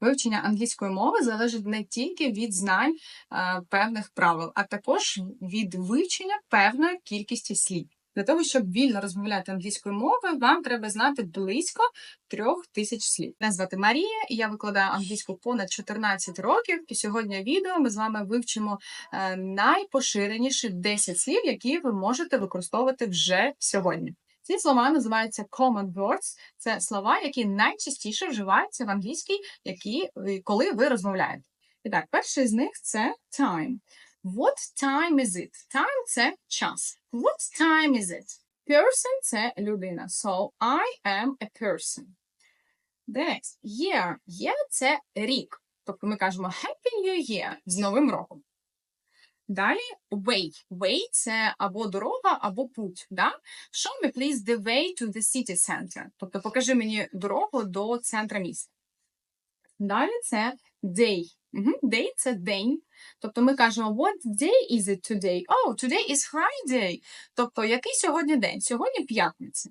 Вивчення англійської мови залежить не тільки від знань е, певних правил, а також від вивчення певної кількості слів. Для того, щоб вільно розмовляти англійською мовою, вам треба знати близько трьох тисяч слів. Мене звати Марія, і я викладаю англійську понад 14 років. І сьогодні відео ми з вами вивчимо е, найпоширеніші 10 слів, які ви можете використовувати вже сьогодні. Ці слова називаються common words. Це слова, які найчастіше вживаються в англійській, які коли ви розмовляєте. І так, перший з них це time. What time is it? Time – це час. What time is it? Person – це людина. So I am a person. Next. Year. Year – це рік. Тобто ми кажемо Happy New Year з Новим роком. Далі way. Way – це або дорога, або путь. Да? Show me, please, the way to the city center. Тобто покажи мені дорогу до центра міста. Далі це day. Угу. Day – це день. Тобто ми кажемо what day is it today? Oh, today is Friday. Тобто який сьогодні день? Сьогодні п'ятниця.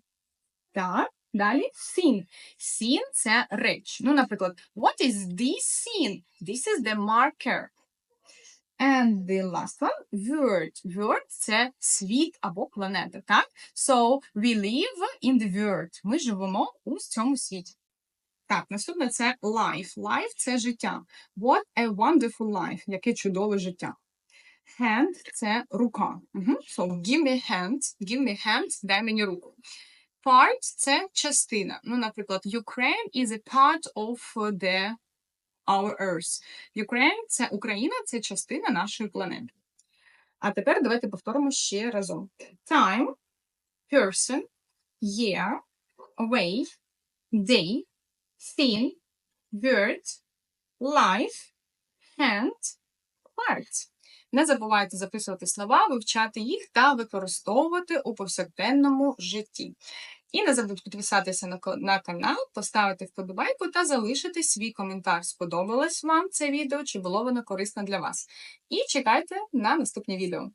Так. Далі scene. Scene – це реч. Ну, наприклад, what is this scene? This is the marker. And the last one – world. World – це світ або планета, так? So, we live in the world. Ми живемо у цьому світі. Так, наступне це life. Life – це життя. What a wonderful life. Яке чудове життя. Hand – це рука. Угу. So, give me hand. Give me hand. Дай мені руку. Part – це частина. Ну, наприклад, Ukraine is a part of the our Earth. Ukraine – це Україна, це частина нашої планети. А тепер давайте повторимо ще разом. Time, person, year, way, day, thing, word, life, hand, part. Не забувайте записувати слова, вивчати їх та використовувати у повсякденному житті. І не забудьте підписатися на канал, поставити вподобайку та залишити свій коментар. Сподобалось вам це відео чи було воно корисно для вас. І чекайте на наступні відео.